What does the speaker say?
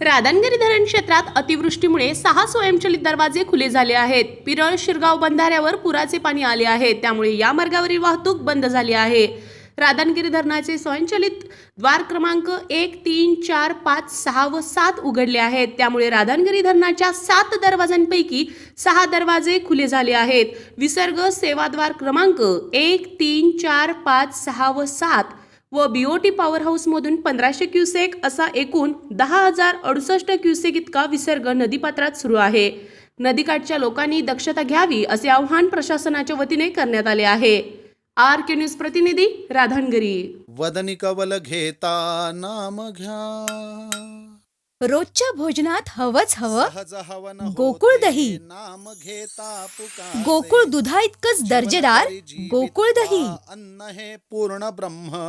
राधानगिरी धरण क्षेत्रात अतिवृष्टीमुळे सहा स्वयंचलित दरवाजे खुले झाले आहेत. पिरळ शिरगाव बंधाऱ्यावर पुराचे पाणी आले आहे. त्यामुळे या मार्गावरील वाहतूक बंद झाली आहे. राधानगिरी धरणाचे स्वयंचलित द्वार क्रमांक एक तीन चार पाच सहा व सात उघडले आहेत. त्यामुळे राधानगिरी धरणाच्या सात दरवाजांपैकी सहा दरवाजे खुले झाले आहेत. विसर्ग सेवाद्वार क्रमांक एक तीन चार पाच सहा व सात व बीओटी पॉवर हाऊसमधून पंधराशे क्युसेक असा एकूण दहा हजार अडुसष्ट क्युसेक इतका विसर्ग नदीपात्रात सुरू आहे. नदीकाठच्या लोकांनी दक्षता घ्यावी असे आवाहन प्रशासनाच्या वतीने करण्यात आले आहे. आर के न्यूज प्रतिनिधी राधानगरी. वदनी कवल घेता नाम घ्या. रोजच्या भोजनात हवंच हवं. गोकुळ दही. नाम घेता पुकारे. गोकुळ दुधा इतकंच दर्जेदार. गोकुळ दही. अन्न हे पूर्ण ब्रह्म.